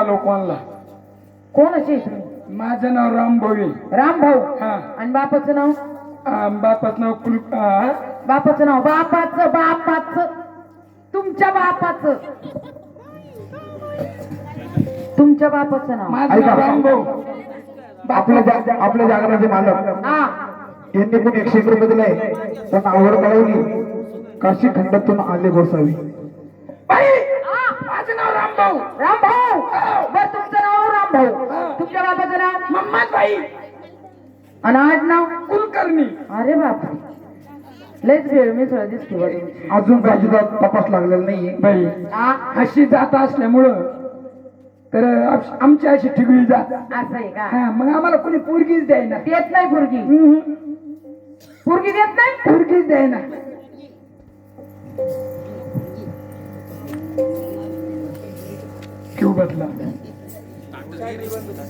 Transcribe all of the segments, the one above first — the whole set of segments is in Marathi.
कोणला कोण असे तुम्ही माझं नाव राम भोवे. राम भाऊ? हा. आणि बापाचं नाव? आ, बापाचं नाव कुल आ, बापाचं नाव बापाचं बापाचं. तुमच्या बापाचं. तुमच्या बापाचं नाव. माझं ऐका. नाव राम भाऊ. आपल्या जा- आपल्या जागरणाचे मालक. हा. यांनी पण एकशे एक रुपये दिलाय पण आवड कळवली. काशी खंडातून आले गोसावी. बाई! माझं नाव राम भाऊ राम भाऊ बर तुमचं नाव राम भाऊ तुमच्या बापाचं नाव मम्माच बाई आणि आज नाव कुलकर्णी. अरे बापरे. लयच वेळ मिसळ दिसते बा तुमची. अजून बाजूचा तपास लागलेला नाहीये? बाई. हा? अशी जात असल्यामुळं तर आम- आमची अशी ठिगळी जात. असं आहे का? हा मग आम्हाला कोणी पोरगीच द्यायना. देत नाही पुरगी. पुरगी देत नाही? पोरगीच द्यायना. क्यों बदला.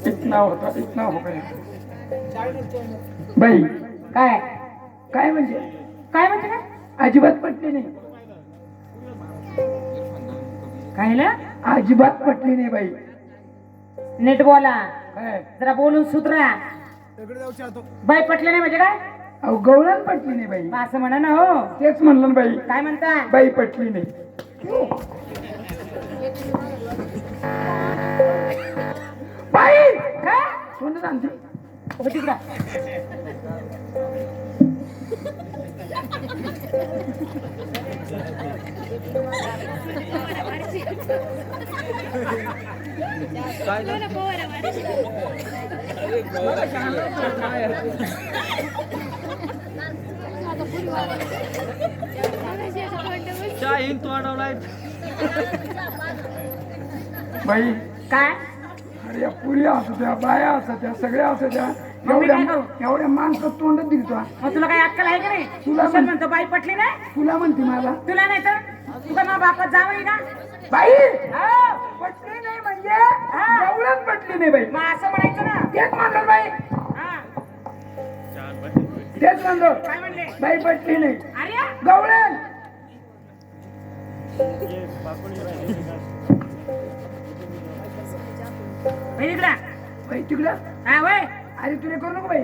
इतना होता इतना हो गया बाई काय? काय म्हणजे? काय म्हणते काय? अजिबात पटली नाही. काय ना अजिबात पटली नाही बाई. नीट बोला. काय? जरा बोलून सुधरा. बाई पटले नाही म्हणजे काय? अहो गवळण पटली नाही बाई. असं म्हणा ना हो. तेच म्हणलं ना बाई. काय म्हणता? बाई पटली नाही. बाई! काय कोण सांगते हो तिकडं. शाहीन तोंडावलाय बाई. काय? अरे या पुरी असू द्या बाया असू द्या सगळ्या असू द्या. मग मी एवढ्या काय? करू? एवढ्या माणसं तोंडात दिसतो मग तुला काय अक्कल आहे का नाही? तुला कुशल म्हणतो बाई पटली नाही? तुला म्हणते मला. तुला नाही तर? तुका मग बापात जावं का? बाई! हो. पटली नाही म्हणजे? एवढंच पटली नाही बाई. मग असं म्हणायचं ना. तेच म्हणलं बाई. हा. तेच म्हणलो. काय म्हणले? बाई पटली नाही. अरे गवळण बाई तिकडं. बाई तिकडं? हा वय अरे तुरे करू नको बाई.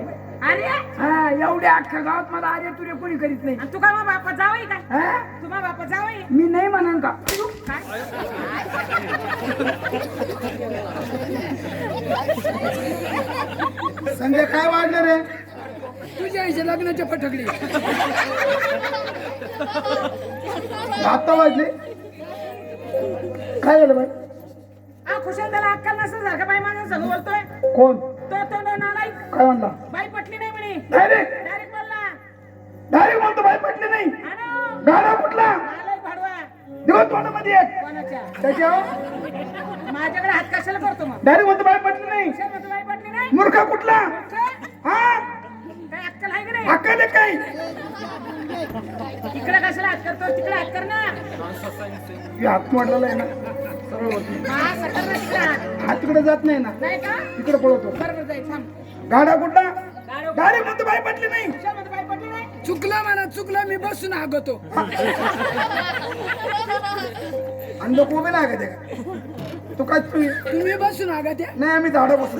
अरे हा एवढ्या अख्ख्या गावात मला अरे तुरे कोणी करीत नाही. आणि तुका मग बापात जावं का? हा? तुम्हा बापात जावं मी नाही म्हणन का? काय? संजय काय वाढलं रे? तुझ्या आईच्या लग्नाच्या फटकली आता वाजले काय झालं बाई? खुशाल त्याला अक्कल नसेल सारखं बाई माझं सगळं बोलतोय. कोण? तो तो तो नालायक. काय म्हणला? बाई पटली नाही म्हणे. डायरेक्ट? डायरेक्ट बोलला. डायरेक्ट म्हणतो बाई पटली नाही. ना. गाडा कुठला? नालायक भाडवा दिवस तोंडामध्ये एक. कोणाच्या? त्याच्यावर? माझ्याकडे हात कशाला करतो मग? डायरेक्ट म्हणतो बाई पटली नाही. खुशाल म्हणतो बाई पटली नाही? मूर्ख कुठला? काय हा? अक्कल आहे का नाही? अक्कल आहे काय? इकडे कशाला हात करतो? तिकडे हात कर ना. हे हात मोडलेला आहे ना. हा तिकडे जात नाही ना. तिकडे पळवतो गाडा कुठला? गाडो म्हणतो बाई पटली नाही. चुकला म्हणा चुकला मी बसून आगतो आणि लोक उभे ना आगत का? तू काय तुम्ही तुम्ही बसून आगत नाही आम्ही झाडा बसून.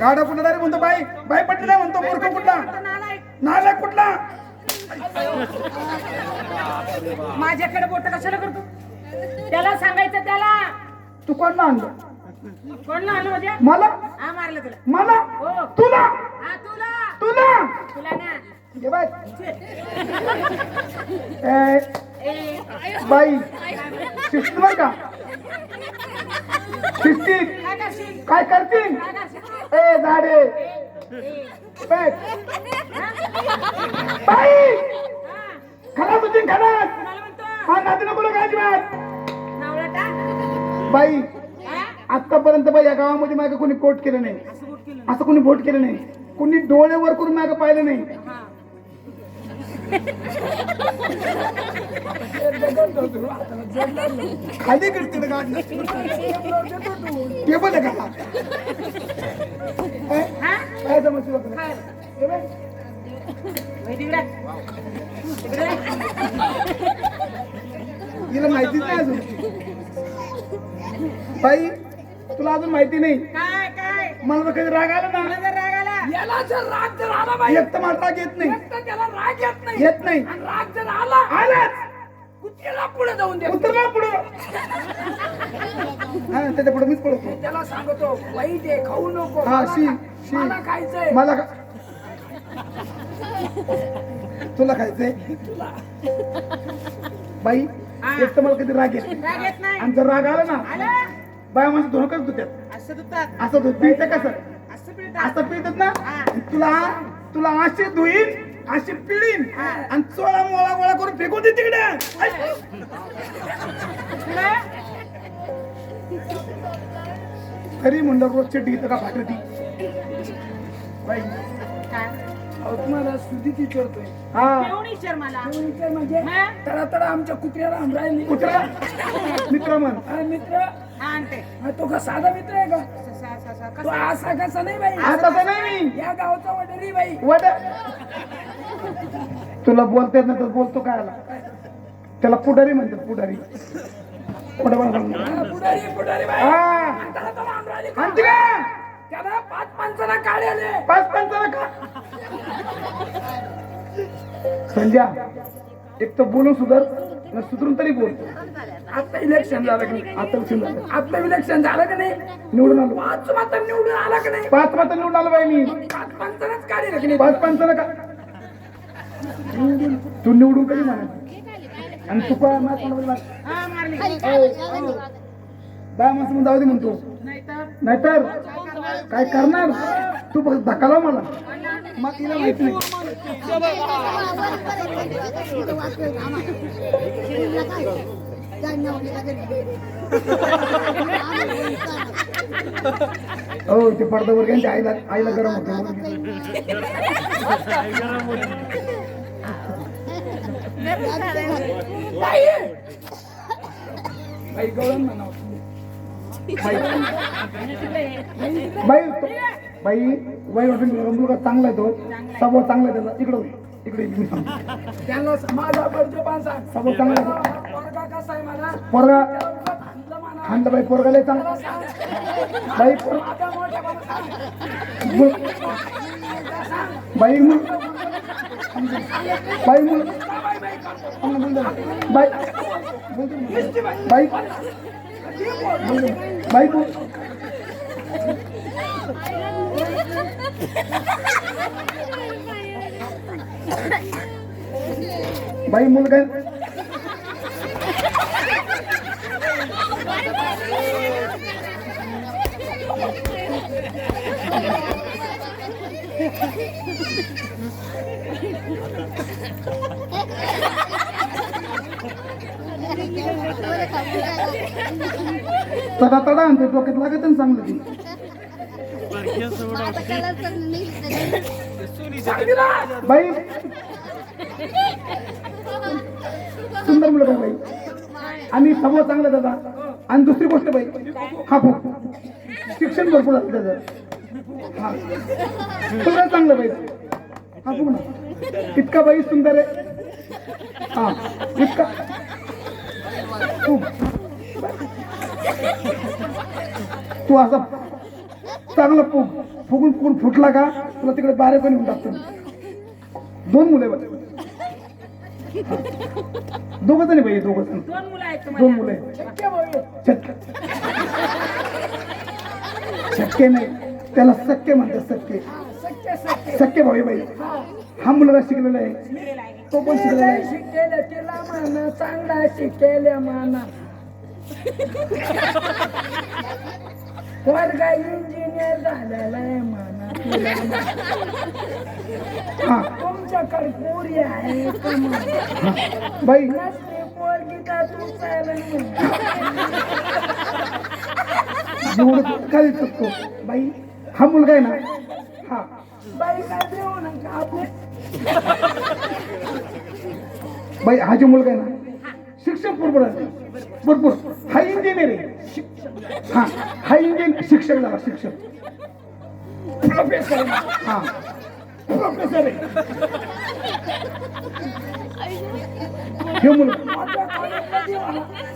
गाडा कुठला डायरेक्ट म्हणतो बाई बाई पटली नाही म्हणतो मूर्ख कुठला? नाला कुठला? माझ्याकडे बोट कशाला करतो? त्याला सांगायचं त्याला. तू कोणला आणलं? आलं म्हणजे? मला? हा मारलं तुला. मला? हो. तुला? हा तुला. तुला? तुला ना. बाय. ए, ए. बाई. शिस्त का? शिस्ती काय करशील काय करतील काय करशील ए झाडे. ए, बाई. हा? होती कुणाला म्हणतो हा नाती नको काय अजिबात. नावळाटा बाई? आतापर्यंत बाई या गावामध्ये मागे कोणी कोट केलं नाही. असं बोट कोणी भोट केलं नाही. कोणी डोळे वर करून मागे पाहिलं नाही. हा. खाली करते टेबल आहे का काय? काय समजते बघ. हिला माहितीच नाही अजून. बाई तुला अजून माहिती नाही? काय काय? मला तर कधी राग आला मला ना जर राग आला. याला जर राग जर आला बाई. एक तर मला राग येत नाही. एक तर त्याला राग येत नाही. येत नाही. आणि राग जर आला. आलाच. कुत्र्याला पुढे जाऊन दे. उतरला पुढं. हा त्याच्या पुढे मीच पडतो त्याला सांगतो वाईट आहे खाऊ नको. हा शी शी. मला खायचंय. मला का तुला खायचंय? बाई एक तर मला कधी राग येत नाही. राग येत नाही. आणि जर राग आला ना आला. बाया माझं धोरण करत होत्यात असं दुखतात असं दूध पिळतं कसं असं पिळतात. असं पिळतात ना? तुला तुला असे धुईन अशी पिळीन आणि चोळा मोळा गोळा करून फेकून दे तिकडे. खरी म्हणलं रोजची डी का फाटती बाई काय? अहो, तुम्हाला हा. मला? म्हणजे? तडा तडा आमच्या कुत्र्याला आमरायली कुत्रा? मित्र म्हण. हा मित्र? हा आणते. हा, तो का साधा मित्र आहे का? तो कसं? असा कसा नाही बाई. तर नाही? मी या गावचा वडरी बाई. वड तुला बोलता नाही तर बोलतो काय आला त्याला पुढारी म्हणतात पुढारी. पुढे हा, पुढारी पुढारी बाई. हा. तडा तडा आमरायली का? आणते का? त्याला पाच माणसाला आले. पाच पंचाला का? संजय एक तर बोलून सुधर न सुधरून तरी बोल. आता इलेक्शन झालं का नाही? आता उशीर झालं. इलेक्शन झालं का नाही? निवडून आलो. पाच मात्र निवडून आला का नाही? पाच मात्र निवडून आलो बाई मी. पाच माणसालाच काढे का नाही? पाच पंचाला का? तू निवडून कधी म्हणा आणि तू काय तोंडामध्ये मार. हा मारली. बाय माणसं म्हणून जाऊ दे म्हणतो. नाही तर नाहीतर काय करणार? तू फक्त धक्का लाव मला. मग तिला माहिती नाही. हो ते पडद्यावर घ्या त्या आईला आईला गरम होतं. गवळण म्हणावं बाई बाई बाई मुलगा चांगला आहे तो स्वभाव चांगला आहे त्याचा इकडे. इकडे. त्यांना माझा स्वभाव चांगला आहे. पोरगा कसा आहे मला पोरगा. हाणलं बाई पोरगा लय चांगला बाई मोठ्या मला बाई मुल बाई मुल बाई बाई बाई बोल बाई तडा तडा आणते डोक्यात लागत ना चांगलं ती. बाई. सुंदर मुलं बाई. आणि समोर चांगला दादा. आणि दुसरी गोष्ट बाई. हा फो शिक्षण भरपूर असतं त्याचं हा. सगळं चांगलं बाई. हा फुक ना. इतका बाई सुंदर आहे. हा. इतका तू असा चांगला फुग फुगून फुगून फुटला का? तुला तिकडे बारे पण येऊन टाकतो. दोन मुलं आहे दोघ जण पाहिजे दोघ जण. दोन मुलं शक्य नाही. त्याला सख्य म्हणतात शक्य सख्य भाऊ बाई. हा मुलगा शिकलेला आहे. तो पण शिकलेला आहे. शिकेल तिला मान चांगला शिकेल माना वर्गा इंजिनियर झालेला आहे म्हणा तिला हा. तुमच्याकडे पोरी आहे का? हा. बाई. नसली पोरगी का तू जेवढं काय शकतो? बाई हा मुलगा आहे ना? हा. बाई काय देऊ नका आपले बाई हा जो मुलगा आहे ना शिक्षण भरपूर आहे भरपूर. हा इंजिनियर आहे. हा हा इंजिनियर शिक्षक झाला शिक्षक. प्रोफेसर हा प्रोफेसर आहे. हे मुलगा.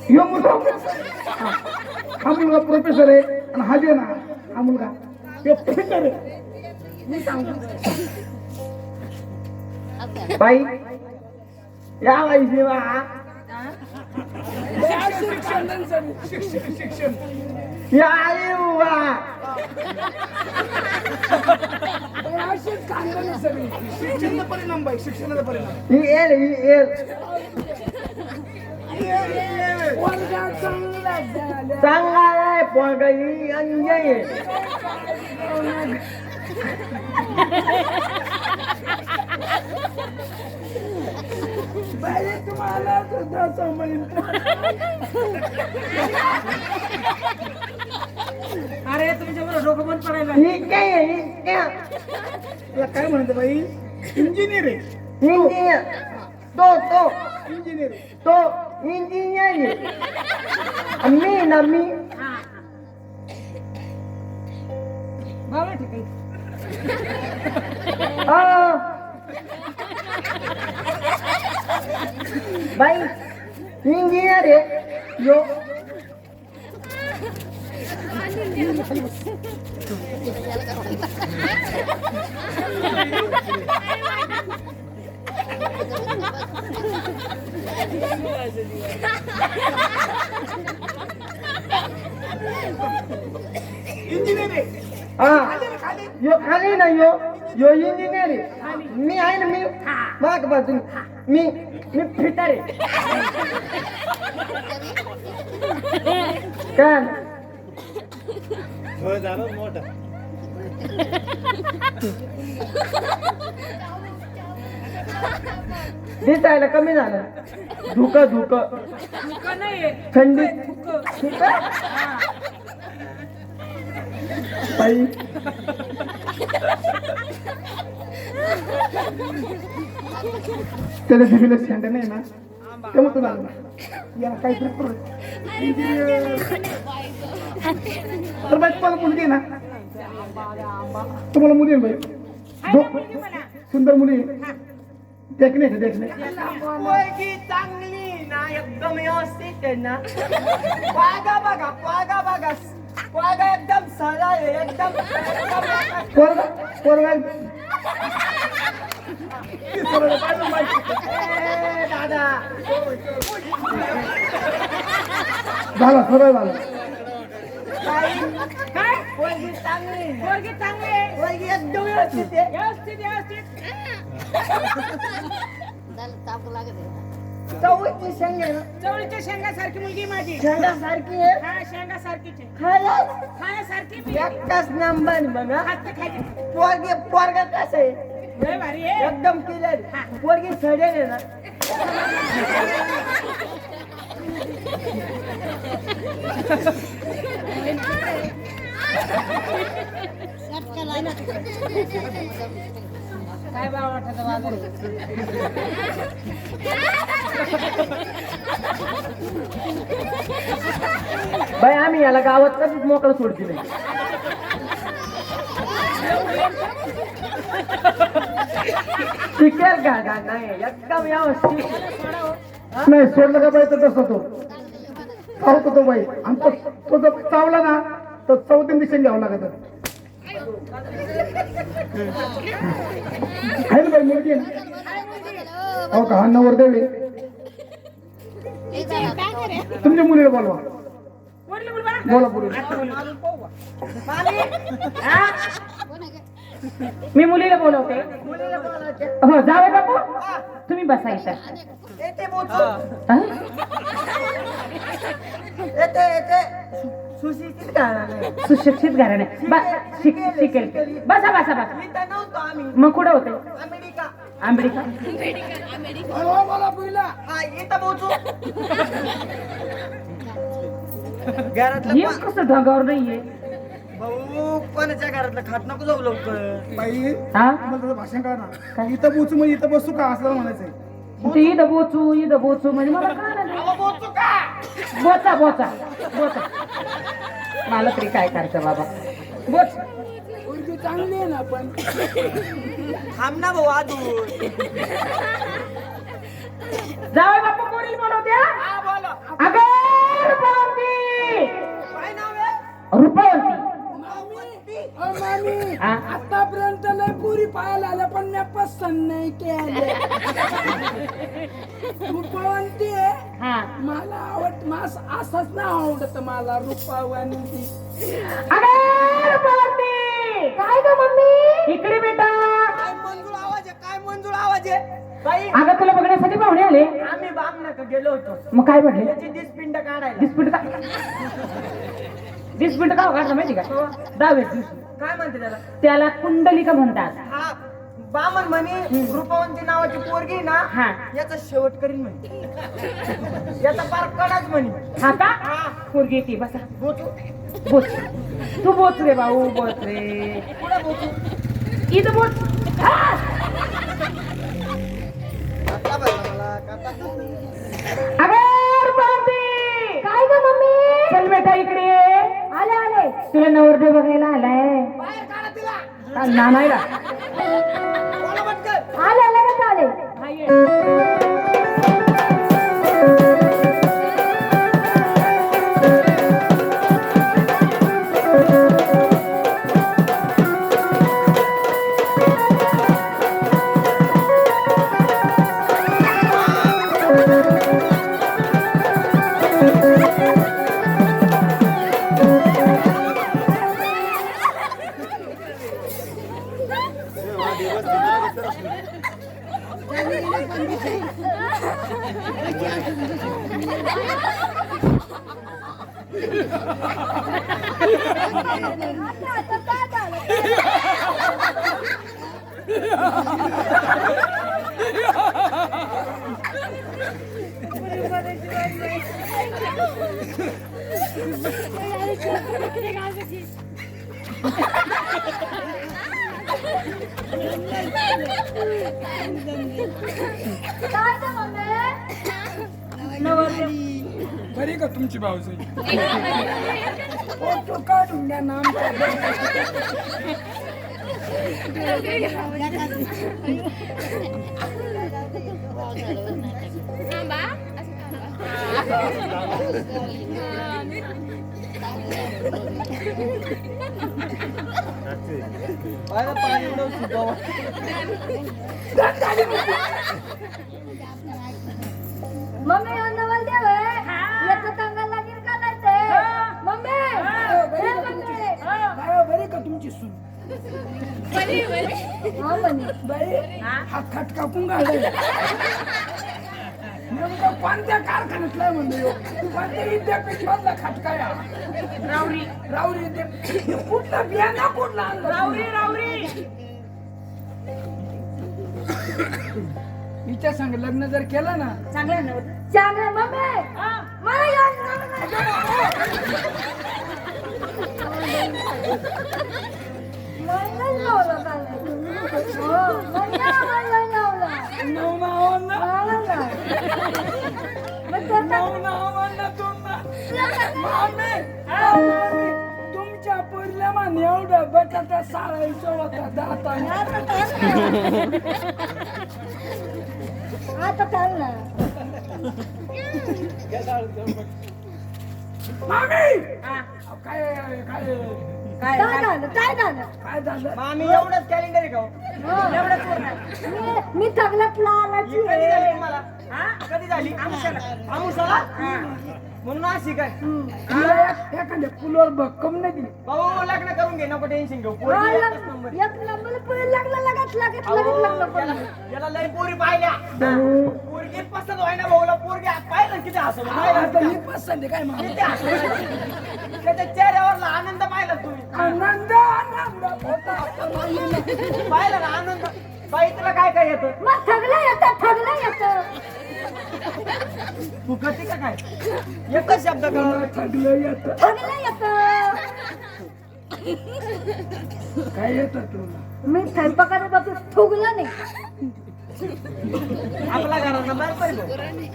ह्यो मुलगा हा हा मुलगा प्रोफेसर आहे. आणि हा जे ना हा मुलगा ते फिटर आहे. मी सांगतो. बाई या बाई शिवा शिक्षण या आई शिक्षणाचा परिणाम बाई शिक्षणाचा परिणाम ही येल ही येल. पोरगा चांगला झाला चांगला आहे पोरगा ही अंजय आहे. तुम्हाला अरे तुमच्याबरोबर डोकं बंद पडायला ही काय आहे? ही काय? तुला काय म्हणते बाई? इंजिनियर आहे. इंजिनियर तो तो. इंजिनियर आहे. तो इंजिनियर आहे. मी ना मी. बाबा ठीक आहे आ. बाई इंजिनियर आहे यो इंजिनियर आहे हा यो खाली ना यो यो इंजिनियर आहे मी आहे ना मी माग बाजून. मी मी फिटर आहे काय? दिसायला कमी झालं. धुक धुक. थंडी. बाई. त्याला दिलेलं शेंड नाही ना? त्यामुळे तुला याला काहीतरी करू. इंजिनियर तर बाई तुम्हाला मुलगी ना? तुम्हाला मुली आहे बाई? सुंदर मुली. देखणे देखणे? चांगली ना एकदम व्यवस्थित आहे ना. वागा बघा वागा बघा. वागा एकदम सरळ आहे एकदम पोरगा पोरगा ए, दादा झाला सरळ झाला. काय? पोरगी चांगली पोरगी चांगली आहे. पोरगी एकदम व्यवस्थित आहे. व्यवस्थित व्यवस्थित. चौथी शेंगे. ना चवळीच्या शेंगासारखी मुलगी माझी. शेंगासारखी? आहे हा शेंगा सारखीच आहे खरंच खाण्यासारखी बी. एकच नंबर बघा तर पोरगी पोरगा कसं आहे? लय भारी आहे. एकदम क्लिअर पोरगी सडेल आहे ना? काय भाव वाटत बाजार बाई आम्ही याला गावात कधीच मोकळं सोडती नाही. शिकेल का का नाही एकदम व्यवस्थित. नाही सोडलं का बाई तर तसं तो. चावतो तो बाई. आणि तो तो जर चावला ना तर चौथीन दिशेने घ्यावं लागत आहे ना बाई मुलगी आहे हो का हा नवर देवे तुमच्या मुलीला बोलवा. बोला बोला बोलू. मी मुलीला बोलवते. हो जावे बापू. तुम्ही बसा इथं. येते बोचू हा? येते येते. सुशिक्षित घराणे. शिकेल बसा बसा बसा. मग कुठं होते? अमेरिका. पा- कसं ढगावर नाहीये? भाऊ कोणाच्या घरातलं खात नको जाऊ लवकर. बाई हा? मला त्याचं भाषण कळा ना इथं बोचू म्हणजे इथं बसू का? असं म्हणायचंय. ते इथं बोचू इथं बोचू म्हणजे मला कळलं नाही. अहो, बोचू का? बोचा बोचा बोचा. मला तरी काय करायचं बाबा? बोच. चांगली आहे ना पण. थांब ना भाऊ अजून. जावे बापू पोरील बोलवत्या हा बोलो. अगं बोलवती काय? आतापर्यंत लय पुरी पाहायला आल्या पण मी पसंत नाही केले. रूपवंती आहे? हा. मला आवड मास असंच ना आवडत मला रूपावंती. काय ग मम्मी? इकडे बेटा. काय मंजूळ आवाज आहे? काय मंजूळ आवाज आहे? अगं तुला बघण्यासाठी पाहुणे आले. आम्ही बाप नका गेलो होतो. मग काय म्हटले? त्याची दिसपिंड काढायला. डिस्प्यूट का? डिस्प्यूट का काढलं माहिती का? दहावे दिवशी काय म्हणते त्याला? त्याला कुंडलिका म्हणतात. हा बामन म्हणे रूपवंती नावाची पोरगी ना हा. याचा शेवट करीन म्हणे. याचा पार कडाच म्हणे. हा का? हा. पोरगी येते बसा. बोचू. बोच. तू बोच रे भाऊ बोच रे. पुढे बोचू? इथं बोच. हा! आता बघा मला काका अगं रूपवंती काय ग मम्मी? चल बेटा इकडे ये. आले आले तुला नवरदेव बघायला आलाय. बाहेर काढा तिला. हा, ना? नाही का आले बरी का तुमची भाऊजी फोटो काढून द्या नाम बाहेर पाणी उडवू सुद्धा मम्मी नवल देव याचं कंगाल लागेल का नाही ते? मम्मी हे मम्मी. काय बरी का तुमची सून हा? म्हणे बाई हात खाट कापून काढाय नेमकं कोणत्या कारखान्यातला म्हणलं ह्यो? कोणत्या विद्यापीठ मधला खाटका या रावरी विद्यापीठ. कुठला बियाणा कुठला रावरी रावरी. हिच्या संग लग्न जर केलं ना. चांगलं आहे ना? चांगलं मम्मी. मला याद नाही. मला लावलं काल. तुमच्या पहिल्या मान एवढा बटाटा साळायचा होता दाताने आता चाल ना. मामी. काय काय झालं काय झालं काय झालं आम्ही एवढंच कॅलेंडर आहे का हो? एवढंच मी- झाली आहे. तुम्हाला कधी झाली. आमुसाला. म्हणून अशी काय? एखाद्या फुलावर भक्कम नाही दिली भाऊ लग्न करून घे. नको टेन्शन घेऊ. याला लय पोरी पाहिल्या. पोरगी पसंत व्हायना भाऊला. पोरगी पाहिलं किती हसवलं. पाहिलं पसंत काय किती हसवलं? त्याच्या चेहऱ्यावरला आनंद पाहिला तुम्ही. आनंद आनंद. पाहिलं ना आनंद? बाई तुला काय काय येतं? मग थगलं येतं थगलं येतं. फुकटी का काय? एकच शब्द थकलं येतं. थगलं काय येतं तुला? मी स्वयंपाकाच्या बाबतीत फुगलं नाही. आपला बाहेर पाहिजे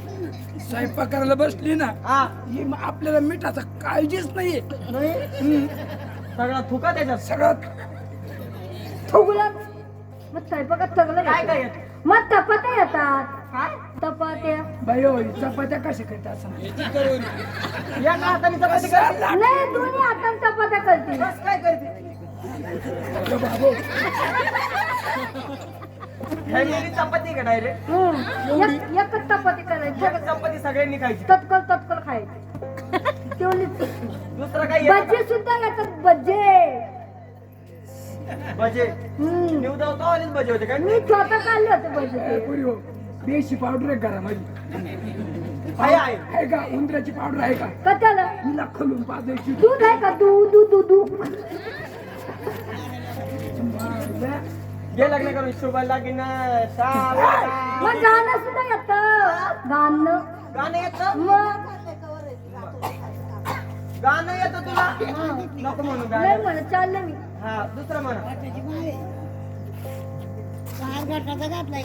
स्वयंपाक करायला बसली ना हा. ही म- आपल्याला मिठाचा काळजीच नाहीये. नाही सगळा थुका त्याच्यात. सगळं फुगलं मग स्वयंपाकात थगलं काय काय येतं? मग चपात्या येतात काय चपात्या बाई चपात्या कशा करतात सांग या का हाताने चपाती करते. नाही दोन्ही हाताने चपात्या करते. बस काय करते? ह्या गेली चपाती का डायरेक्ट हम्म. एक- एकच चपाती करायची. चपाती सगळ्यांनी खायची. तत्कल तत्कल खायची. तेवढीच. दुसरं काही येतं भजे सुद्धा येतात का? भजे होते काय? मी स्वतः काढले होते भजे ते. पुरी हो देशी पावडर आहे घरामध्ये आहे आहे आहे का? उंदराची पावडर आहे का? कशाला? हिला खोलून पाजायची. दूध आहे का? दूध दूध दूध दूध. घे लग्न करून? शुभ लगीन सावधान. मग गाणं सुद्धा येत. गाणं. गाणं येतं? मग? गाणं येतं तुला? नको म्हणू नाही गाणं म्हणत चालले मी. हा दुसरं म्हणा. चार घाटाचा घातलाय